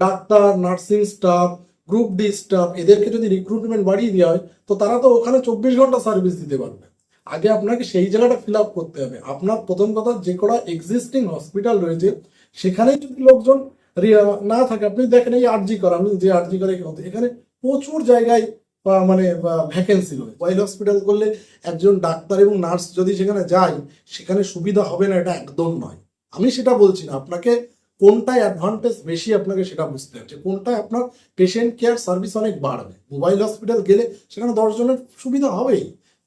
Doctor, nursing staff group D staff এদেরকে যদি recruitment বাড়িয়ে দেওয়া হয়, তো তারা তো ওখানে চব্বিশ ঘণ্টা সার্ভিস দিতে পারবে। আগে আপনাকে সেই জায়গাটা ফিল আপ করতে হবে। আপনার প্রথম কথা যে কটা এক্সিস্টিং হসপিটাল রয়েছে সেখানে যদি লোকজন না থাকে, আপনি দেখেন এই আরজি করা, আমি যে আরজি করে এখানে প্রচুর জায়গায় মানে ভ্যাকেন্সি রয়েছে। ওয়াইল হসপিটাল করলে একজন ডাক্তার এবং নার্স যদি সেখানে যায়, সেখানে সুবিধা হবে না, এটা একদম নয়। আমি সেটা বলছি না। আপনাকে কোনটায় অ্যাডভান্টেজ বেশি আপনাকে সেটা বুঝতে হচ্ছে। কোনটায় আপনার পেশেন্ট কেয়ার সার্ভিস অনেক বাড়বে। মোবাইল হসপিটাল গেলে সেখানে দশজনের সুবিধা হবেই।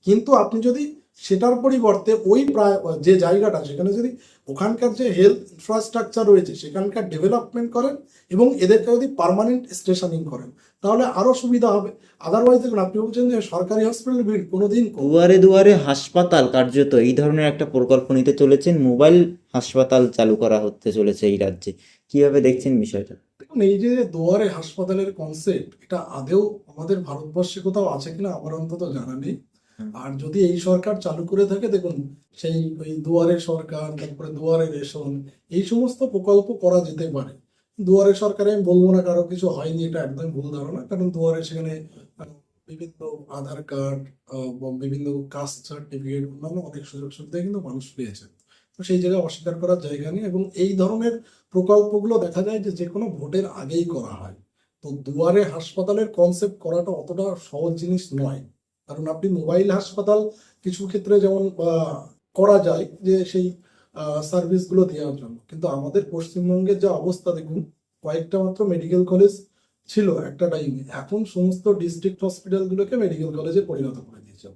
কিন্তু আপনি যদি সেটার পরিবর্তে ওই প্রায় যে জায়গাটা সেখানে যদি ওখানকার যে হেলথ ইনফ্রাস্ট্রাকচার রয়েছে সেখানকার ডেভেলপমেন্ট করেন এবং এদেরকে যদি পার্মানেন্ট স্টেশনিং করেন তাহলে আরও সুবিধা হবে। আদারওয়াইজ দেখুন আপনি বলছেন যে সরকারি হসপিটাল ভিড় কোনোদিন দুয়ারে দুয়ারে হাসপাতাল কার্যত এই ধরনের একটা প্রকল্প নিতে চলেছেন মোবাইল হাসপাতাল চালু করা হতে চলেছে এই রাজ্যে। কীভাবে দেখছেন বিষয়টা? দেখুন এই যে দুয়ারে হাসপাতালের কনসেপ্ট এটা আদেও আমাদের ভারতবর্ষে কোথাও আছে কিনা আমার অন্তত জানা নেই। আর যদি এই সরকার চালু করে থাকে, দেখুন, সেই ওই দুয়ারে সরকার, তারপরে দুয়ারে রেশন, এই সমস্ত প্রকল্প করা যেতে পারে। দুয়ারে সরকারে আমি বলব না কারও কিছু হয়নি, এটা একদম ভুল ধারণা, কারণ দুয়ারে সেখানে বিভিন্ন আধার কার্ড বিভিন্ন কাস্ট সার্টিফিকেট, অন্যান্য অনেক সুযোগ সুবিধা কিন্তু মানুষ পেয়েছে। তো সেই জায়গায় অস্বীকার করার জায়গা নেই এবং এই ধরনের প্রকল্পগুলো দেখা যায় যে যে কোনো ভোটের আগেই করা হয়। তো দুয়ারে হাসপাতালের কনসেপ্ট করাটা অতটা সহজ জিনিস নয়। কারণ আপনি মোবাইল হাসপাতাল কিছু ক্ষেত্রে যেমন করা যায় যে সেই সার্ভিসগুলো দেওয়ার জন্য। কিন্তু আমাদের পশ্চিমবঙ্গের যে অবস্থা দেখুন, কয়েকটা মাত্র মেডিকেল কলেজ ছিল একটা টাইমে এখন সমস্ত ডিস্ট্রিক্ট হসপিটালগুলোকে মেডিকেল কলেজে পরিণত করে দিয়েছে।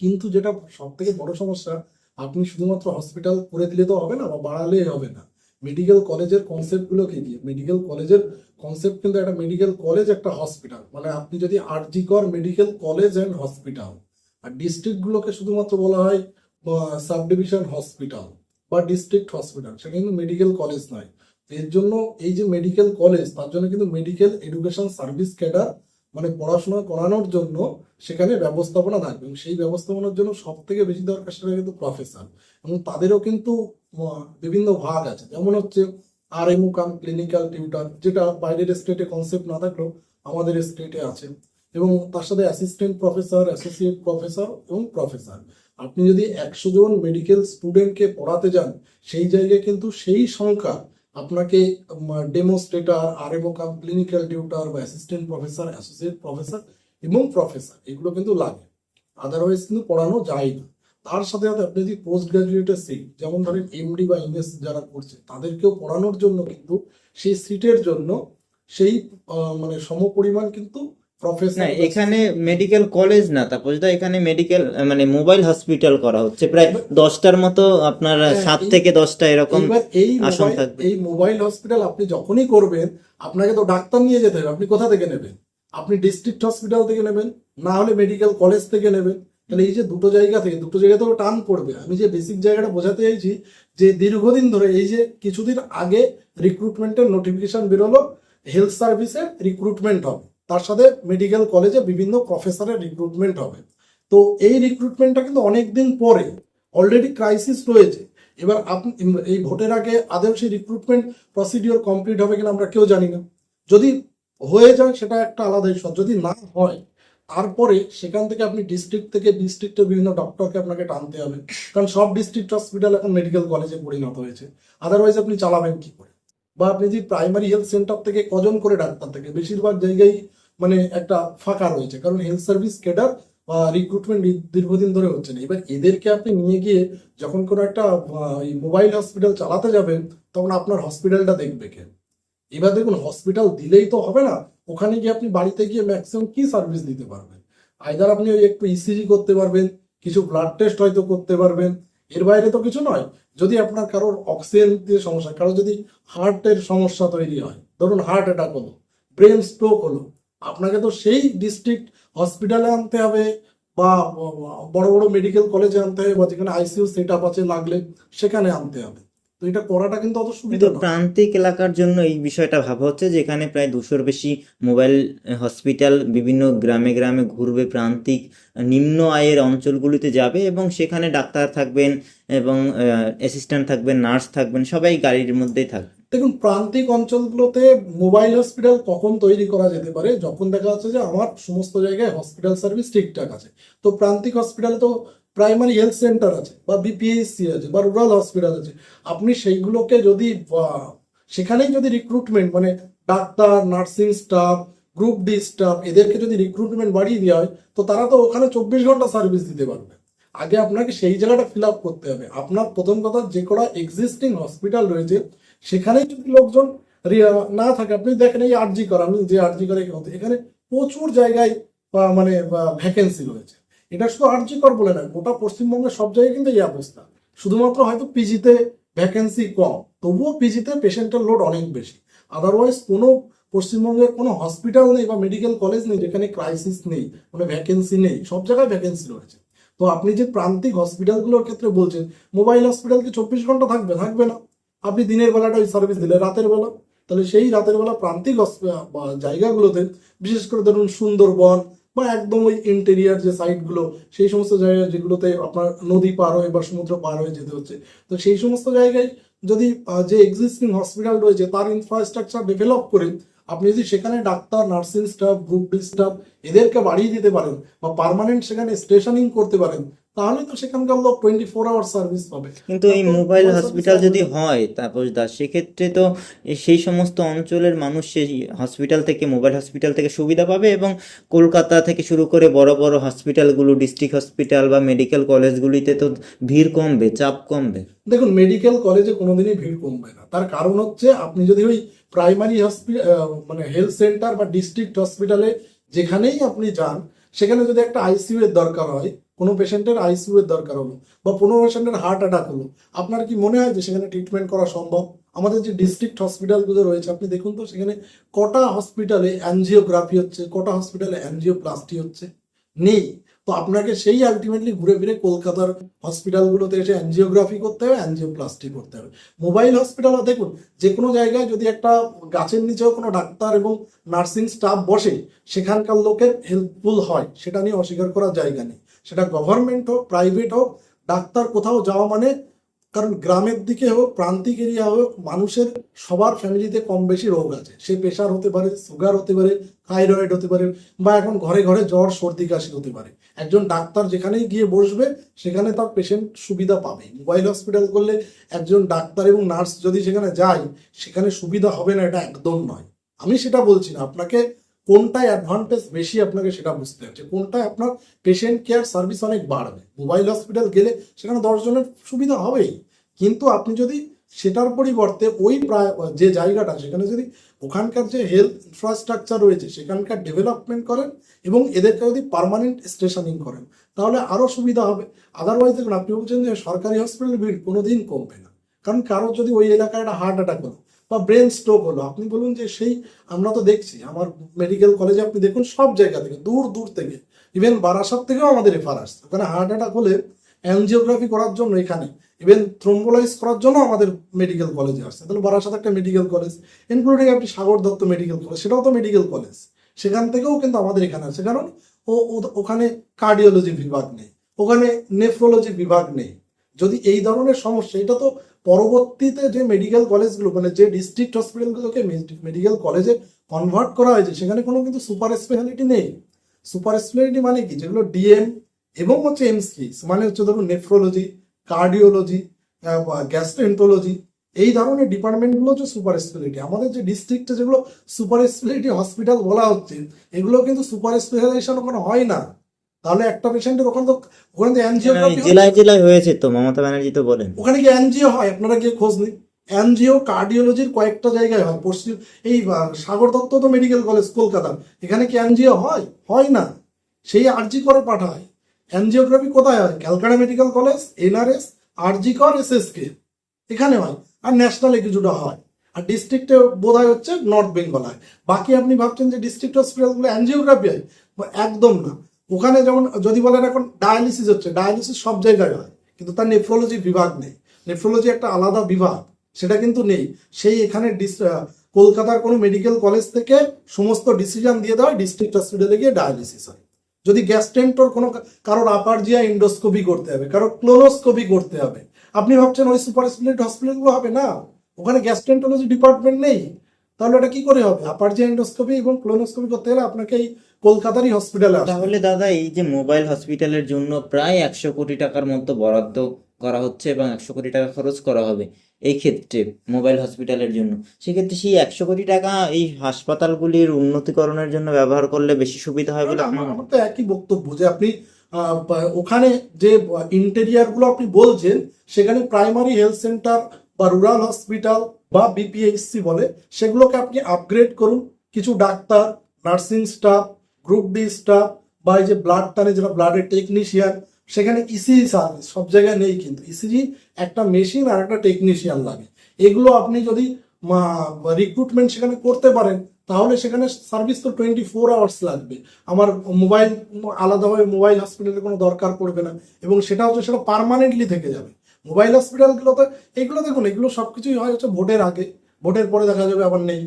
কিন্তু যেটা সব থেকে বড় সমস্যা, আপনি শুধুমাত্র হসপিটাল করে দিলে তো হবে না, বা বাড়ালেই হবে না। মেডিকেল কলেজের কনসেপ্টগুলো কি কি মেডিকেল কলেজের কনসেপ্ট কিন্তু একটা মেডিকেল কলেজ একটা হসপিটাল মানে আপনি যদি RG Kar medical college and hospital আর ডিস্ট্রিক্টগুলোকে শুধুমাত্র বলা হয় সাব ডিভিশন হসপিটাল বা ডিস্ট্রিক্ট হসপিটাল সেটা কিন্তু মেডিকেল কলেজ নয়। এর জন্য এই যে মেডিকেল কলেজ তার জন্য কিন্তু মেডিকেল এডুকেশন সার্ভিস ক্যাডার মানে পড়াশোনা করানোর জন্য সেখানে ব্যবস্থাপনা থাকবে। এবং সেই ব্যবস্থাপনার জন্য সব থেকে বেশি দরকার সেটা কিন্তু প্রফেসর এবং তাদেরও কিন্তু বিভিন্ন ভাগ আছে। যেমন হচ্ছে আর এমও কাম ক্লিনিক্যাল টিউটার যেটা বাইরের স্টেটে কনসেপ্ট না থাকলেও আমাদের স্টেটে আছে। এবং তার সাথে অ্যাসিস্ট্যান্ট প্রফেসর অ্যাসোসিয়েট প্রফেসর এবং প্রফেসর আপনি যদি একশো জন মেডিকেল স্টুডেন্টকে পড়াতে যান, সেই জায়গায় কিন্তু সেই সংখ্যা আপনাকে ডেমোস্ট্রেটার আর এমও কাম ক্লিনিক্যাল টিউটার বা অ্যাসিস্ট্যান্ট প্রফেসর অ্যাসোসিয়েট প্রফেসর এবং প্রফেসর এগুলো কিন্তু লাগে। আদারওয়াইজ কিন্তু পড়ানো যায় না। তার সাথে সাথে আপনি যদি পোস্ট গ্রাজুয়েটের সিট যেমন ধরেন এমডি বা এমএস যারা করছে তাদেরকেও পড়ানোর জন্য কিন্তু সেই সিটের জন্য সেই মানে সমপরিমাণ কিন্তু না এখানে মেডিকেল কলেজ না তারপর যেটা এখানে মেডিকেল মানে মোবাইল হসপিটাল করা হচ্ছে। প্রায় দশটার মতো আপনার হ্যাঁ, সাত থেকে দশটা এরকম এই এই মোবাইল হসপিটাল আপনি যখনই করবেন আপনাকে তো ডাক্তার নিয়ে যেতে হবে। আপনি কোথা থেকে নেবেন? আপনি ডিস্ট্রিক্ট হসপিটাল থেকে নেবেন না হলে মেডিকেল কলেজ থেকে নেবেন। তাহলে এই যে দুটো জায়গা থেকে, দুটো জায়গা থেকে টান পড়বে। আমি যে বেসিক জায়গাটা বোঝাতে চাইছি, যে দীর্ঘদিন ধরে এই যে কিছুদিন আগে রিক্রুটমেন্টের নোটিফিকেশন বেরোলো হেলথ সার্ভিসের রিক্রুটমেন্ট হবে। তার সাথে মেডিকেল কলেজে বিভিন্ন প্রফেসরের রিক্রুটমেন্ট হবে। তো এই রিক্রুটমেন্টটা কিন্তু অনেকদিন পরে অলরেডি ক্রাইসিস রয়েছে। এবার আপনি, এই ভোটের আগে আদেও সেই রিক্রুটমেন্ট প্রসিডিওর কমপ্লিট হবে কিনা আমরা কেউ জানি না। যদি হয়ে যায় সেটা একটা আলাদা ইস্যু যদি না হয় তারপরে সেখান থেকে আপনি ডিস্ট্রিক্ট থেকে ডিস্ট্রিক্টের বিভিন্ন ডক্টরকে আপনাকে টানতে হবে। কারণ সব ডিস্ট্রিক্ট হসপিটাল এখন মেডিকেল কলেজে পরিণত হয়েছে। আদারওয়াইজ আপনি চালাবেন কি করে? বা আপনি যদি প্রাইমারি হেলথ সেন্টার থেকে কজন করে ডাক্তার থেকে? বেশিরভাগ জায়গায় মানে একটা ফাঁকা রয়েছে। কারণ হেলথ সার্ভিস কেডার বা রিক্রুটমেন্ট দীর্ঘদিন ধরে হচ্ছে না। এবার এদেরকে আপনি নিয়ে গিয়ে যখন কোনো একটা মোবাইল হসপিটাল চালাতে যাবেন, তখন আপনার হসপিটালটা দেখবে কে? এবার দেখুন হসপিটাল দিলেই তো হবে না। ওখানে গিয়ে আপনি বাড়িতে গিয়ে ম্যাক্সিমাম কি সার্ভিস দিতে পারবেন? আইদার আপনি ওই একটু ইসিজি করতে পারবেন, কিছু ব্লাড টেস্ট হয়তো করতে পারবেন। এর বাইরে তো কিছু নয়। যদি আপনার কারোর অক্সিজেন দিয়ে সমস্যা কারও যদি হার্টের সমস্যা তৈরি হয়, ধরুন হার্ট অ্যাটাক হলো ব্রেন স্ট্রোক হলো, আপনাকে তো সেই ডিস্ট্রিক্ট হসপিটালে আনতে হবে বা বড় বড় মেডিকেল কলেজে আনতে হবে বা যেখানে আইসিইউ সেট আপ আছে লাগলে সেখানে আনতে হবে। তো এটা করাটা কিন্তু অত সুবিধা প্রান্তিক এলাকার জন্য এই বিষয়টা ভাবা হচ্ছে যে এখানে প্রায় দুশোর বেশি মোবাইল হসপিটাল বিভিন্ন গ্রামে গ্রামে ঘুরবে প্রান্তিক নিম্ন আয়ের অঞ্চলগুলিতে যাবে এবং সেখানে ডাক্তার থাকবেন এবং অ্যাসিস্ট্যান্ট থাকবেন নার্স থাকবেন সবাই গাড়ির মধ্যেই থাকবে দেখুন প্রান্তিক অঞ্চলগুলোতে মোবাইল হসপিটাল কখন তৈরি করা যেতে পারে? যখন দেখা যাচ্ছে যে আমার সমস্ত জায়গায় হসপিটাল সার্ভিস ঠিকঠাক আছে। তো প্রান্তিক হসপিটালে তো প্রাইমারি হেলথ সেন্টার আছে, বা বিপিএসসি আছে, বা রুরাল হসপিটাল আছে। আপনি সেইগুলোকে যদি সেখানেই যদি রিক্রুটমেন্ট মানে doctor nursing staff group D staff এদেরকে যদি রিক্রুটমেন্ট বাড়িয়ে দেওয়া হয়, তো তারা তো ওখানে চব্বিশ ঘণ্টা সার্ভিস দিতে পারবে। আগে আপনাকে সেই জায়গাটা ফিল আপ করতে হবে। আপনার প্রথম কথা যে কটা এক্সিস্টিং হসপিটাল রয়েছে, সেখানেই যদি লোকজন না থাকে, আপনি দেখেন এই আরজি করা, আমি যে আরজি করে এখানে প্রচুর জায়গায় মানে ভ্যাকেন্সি রয়েছে। এটা শুধু আরজি কর বলে না, গোটা পশ্চিমবঙ্গের সব জায়গায় কিন্তু এই অবস্থা। শুধুমাত্র হয়তো পিজিতে ভ্যাকেন্সি কম, তবুও পিজিতে পেশেন্টের লোড অনেক বেশি। আদারওয়াইজ কোনো পশ্চিমবঙ্গের কোনো হসপিটাল নেই বা মেডিকেল কলেজ নেই যেখানে ক্রাইসিস নেই মানে ভ্যাকেন্সি নেই, সব জায়গায় ভ্যাকেন্সি রয়েছে। তো আপনি যে প্রান্তিক হসপিটালগুলোর ক্ষেত্রে বলছেন মোবাইল হসপিটাল কি চব্বিশ ঘণ্টা থাকবে? থাকবে না। আপনি দিনের বেলাটা ওই সার্ভিস দিলে, রাতের বেলা। তাহলে সেই রাতের বেলা প্রান্তিক জায়গাগুলোতে, বিশেষ করে ধরুন সুন্দরবন বা একদম ওই ইন্টেরিয়ার যে সাইটগুলো সেই সমস্ত জায়গায় যেগুলোতে আপনার নদী পার হয়ে বা সমুদ্র পার হয়ে যেতে হচ্ছে। তো সেই সমস্ত জায়গায় যদি যে এক্সিস্টিং হসপিটাল রয়েছে, তার ইনফ্রাস্ট্রাকচার ডেভেলপ করে আপনি যদি সেখানে doctor nursing staff group D staff এদেরকে বাড়িয়ে দিতে পারেন বা পারমানেন্ট সেখানে স্টেশনিং করতে পারেন তাহলে তো সেখানকার লোক টোয়েন্টি ফোর আওয়ার সার্ভিস পাবে। কিন্তু এই মোবাইল হসপিটাল যদি হয় তাপস দাস সেক্ষেত্রে তো সেই সমস্ত অঞ্চলের মানুষ সেই হসপিটাল থেকে মোবাইল হসপিটাল থেকে সুবিধা পাবে এবং কলকাতা থেকে শুরু করে বড় বড় হসপিটালগুলো ডিস্ট্রিক্ট হসপিটাল বা মেডিকেল কলেজগুলিতে তো ভিড় কমবে চাপ কমবে। দেখুন মেডিকেল কলেজে কোনোদিনই ভিড় কমবে না। তার কারণ হচ্ছে আপনি যদি ওই প্রাইমারি হসপিটাল মানে হেলথ সেন্টার বা ডিস্ট্রিক্ট হসপিটালে যেখানেই আপনি যান সেখানে যদি একটা আইসিইউ এর দরকার হয় কোনো পেশেন্টের আইসিইউ এর দরকার হলো বা কোনো পেশেন্টের হার্ট অ্যাটাক হলো, আপনার কি মনে হয় যে সেখানে ট্রিটমেন্ট করা সম্ভব? আমাদের যে ডিস্ট্রিক্ট হসপিটালগুলো রয়েছে, আপনি দেখুন তো, সেখানে কটা হসপিটালে অ্যানজিওগ্রাফি হচ্ছে, কটা হসপিটালে অ্যানজিওপ্লাস্টি হচ্ছে? নেই। তো আপনাকে সেই আলটিমেটলি ঘুরে ফিরে কলকাতার হসপিটালগুলোতে এসে অ্যানজিওগ্রাফি করতে হবে অ্যানজিওপ্লাস্টি করতে হবে। মোবাইল হসপিটাল দেখুন, যে কোনো জায়গায় যদি একটা গাছের নিচেও কোনো ডাক্তার এবং নার্সিং স্টাফ বসে, সেখানকার লোকের হেল্পফুল হয়, সেটা নিয়ে অস্বীকার করার জায়গা নেই। সেটা গভর্নমেন্ট হোক প্রাইভেট হোক, ডাক্তার কোথাও যাওয়া মানে কারণ গ্রামের দিকে হোক, প্রান্তিক এরিয়া হোক, মানুষের সবার ফ্যামিলিতে কম বেশি রোগ আছে। সে প্রেশার হতে পারে সুগার হতে পারে থাইরয়েড হতে পারে বা এখন ঘরে ঘরে জ্বর, সর্দি, কাশি হতে পারে। একজন ডাক্তার যেখানেই গিয়ে বসবে, সেখানে তার পেশেন্ট সুবিধা পাবে। মোবাইল হসপিটাল করলে একজন ডাক্তার এবং নার্স যদি সেখানে যায়, সেখানে সুবিধা হবে না, এটা একদম নয়। আমি সেটা বলছি না। আপনাকে কোনটায় অ্যাডভান্টেজ বেশি আপনাকে সেটা বুঝতে হচ্ছে। কোনটায় আপনার পেশেন্ট কেয়ার সার্ভিস অনেক বাড়বে। মোবাইল হসপিটাল গেলে সেখানে দশজনের সুবিধা হবেই। কিন্তু আপনি যদি সেটার পরিবর্তে ওই প্রায়, যে জায়গাটা, সেখানে যদি ওখানকার যে হেলথ ইনফ্রাস্ট্রাকচার রয়েছে, সেখানকার ডেভেলপমেন্ট করেন এবং এদেরকে যদি পার্মানেন্ট স্টেশনিং করেন, তাহলে আরও সুবিধা হবে। আদারওয়াইজ দেখুন, আপনি বলছেন যে সরকারি হসপিটাল ভিড় কোনো দিন কমবে না। কারণ কারও যদি ওই এলাকায় একটা হার্ট অ্যাটাক হলো বা ব্রেন স্ট্রোক হলো। আপনি বলুন যে সেই আমরা তো দেখছি, আমার মেডিকেল কলেজে আপনি দেখুন সব জায়গা থেকে, দূর দূর থেকে ইভেন বারাসাত থেকেও আমাদের রেফার আসছে। ওখানে হার্ট অ্যাটাক হলে অ্যানজিওগ্রাফি করার জন্য এখানে ইভেন থ্রোম্বোলাইজ করার জন্য আমাদের মেডিকেল কলেজে আসছে। তাহলে বারাসাত একটা মেডিকেল কলেজ ইনক্লুডিং আপনি সাগর দত্ত মেডিকেল কলেজ সেটাও তো মেডিকেল কলেজ সেখান থেকেও কিন্তু আমাদের এখানে আছে কারণ ও ওখানে কার্ডিওলজি বিভাগ নেই, ওখানে নেফ্রোলজি বিভাগ নেই। যদি এই ধরনের সমস্যা, এটা তো পরবর্তীতে যে মেডিকেল কলেজগুলো মানে যে ডিস্ট্রিক্ট হসপিটালগুলোকে মেডিকেল কলেজে কনভার্ট করা হয়েছে, সেখানে কোনো কিন্তু সুপার স্পেশালিটি নেই। সুপার স্পেশালিটি মানে কি? যেগুলো ডিএম এবং হচ্ছে এমসকিস মানে হচ্ছে ধরুন নেফ্রোলজি কার্ডিওলজি গ্যাস্ট্রোএন্টোলজি এই ধরনের ডিপার্টমেন্টগুলো হচ্ছে সুপার স্পেশালিটি আমাদের যে ডিস্ট্রিক্টে যেগুলো সুপার স্পেশালিটি হসপিটাল বলা হচ্ছে, এগুলো কিন্তু সুপার স্পেশালাইজেশন ওখানে হয় না। তাহলে একটা পেশেন্টের ওখানে তো ওখানে তো অ্যানজিওগ্রাফি জেলায় জেলায় হয়েছে তো মমতা ব্যানার্জি তো বলেন। ওখানে কি এনজিও হয় আপনারা গিয়ে খোঁজ নিন। এনজিও কার্ডিওলজির কয়েকটা জায়গায় হয় পশ্চিম এই সাগর দত্ত তো মেডিকেল কলেজ কলকাতা। এখানে কি এনজিও হয়? হয় না। সেই আরজি করে পাঠায়। এনজিওগ্রাফি কোথায় হয়? Calcutta medical college NRS RG Kar SSK. এখানে হয়। আর ন্যাশনালে কিছুটা হয়। আর ডিস্ট্রিক্টে বোধ হয় হচ্ছে নর্থ বেঙ্গল হয়। বাকি আপনি ভাবছেন যে ডিস্ট্রিক্ট হসপিটালগুলো এনজিওগ্রাফি হয়? একদম না। ওখানে যেমন, যদি বলেন এখন ডায়ালিসিস হচ্ছে ডায়ালিসিস সব জায়গায় হয়, কিন্তু তার নেফ্রোলজি বিভাগ নেই। নেফ্রোলজি একটা আলাদা বিভাগ, সেটা কিন্তু নেই। সেই এখানে কলকাতার কোনো মেডিকেল কলেজ থেকে সমস্ত ডিসিশন দিয়ে দেওয়া ডিস্ট্রিক্ট হসপিটালে গিয়ে ডায়ালিসিস হয়। যদি গ্যাস্ট্রেন্টোর কোনো কারোর আপারজিয়া ইন্ডোস্কোপি করতে হবে কারও ক্লোনোস্কোপি করতে হবে। আপনি ভাবছেন ওই সুপার স্পেশালিটি হসপিটালগুলো হবে না? ওখানে গ্যাস্ট্রেন্টোলজি ডিপার্টমেন্ট নেই। তাহলে ওটা কি করে হবে? আপার যে এন্ডোস্কোপি এবং ক্লোনোস্কোপি করতে গেলে আপনাকে এই কলকাতারই হসপিটালে তাহলে দাদা এই যে মোবাইল হসপিটালের জন্য প্রায় একশো কোটি টাকার মতো বরাদ্দ করা হচ্ছে এবং একশো কোটি টাকা খরচ করা হবে এই ক্ষেত্রে মোবাইল হসপিটালের জন্য। সেক্ষেত্রে সেই একশো কোটি টাকা এই হাসপাতালগুলির উন্নতিকরণের জন্য ব্যবহার করলে বেশি সুবিধা হয় বলে আমার আমার তো একই বক্তব্য যে আপনি ওখানে যে ইন্টেরিয়ারগুলো আপনি বলছেন সেখানে প্রাইমারি হেলথ সেন্টার বা রুরাল হসপিটাল বা বিপিএইচসি বলে, সেগুলোকে আপনি আপগ্রেড করুন। কিছু doctor nursing staff group D staff বা এই যে ব্লাড টানে যারা ব্লাডের টেকনিশিয়ান সেখানে ইসিজি সার্ভিস সব জায়গায় নেই কিন্তু। ইসিজি একটা মেশিন আর একটা টেকনিশিয়ান লাগে। এগুলো আপনি যদি রিক্রুটমেন্ট সেখানে করতে পারেন, তাহলে সেখানে সার্ভিস তো টোয়েন্টি ফোর আওয়ার্স লাগবে। আমার মোবাইল আলাদাভাবে মোবাইল হসপিটালের কোনো দরকার পড়বে না। এবং সেটা হচ্ছে সেটা পার্মানেন্টলি থেকে যাবে। মোবাইল হসপিটালগুলোতে, এইগুলো দেখুন এগুলো সব কিছুই হয় হচ্ছে ভোটের আগে। ভোটের পরে দেখা যাবে আবার নেই।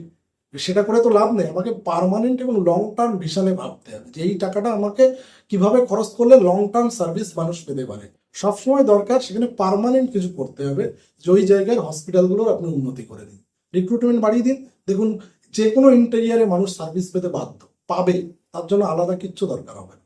সেটা করে তো লাভ নেই। আমাকে পার্মানেন্ট এবং লং টার্ম ভিশনে ভাবতে হবে যে এই টাকাটা আমাকে কীভাবে খরচ করলে লং টার্ম সার্ভিস মানুষ পেতে পারে। সবসময় দরকার সেখানে পারমানেন্ট কিছু করতে হবে, যে ওই জায়গায় হসপিটালগুলোর আপনি উন্নতি করে দিন। রিক্রুটমেন্ট বাড়িয়ে দিন। দেখুন যে কোনো ইন্টেরিয়ারে মানুষ সার্ভিস পেতে বাধ্য, পাবে। তার জন্য আলাদা কিচ্ছু দরকার হবে না।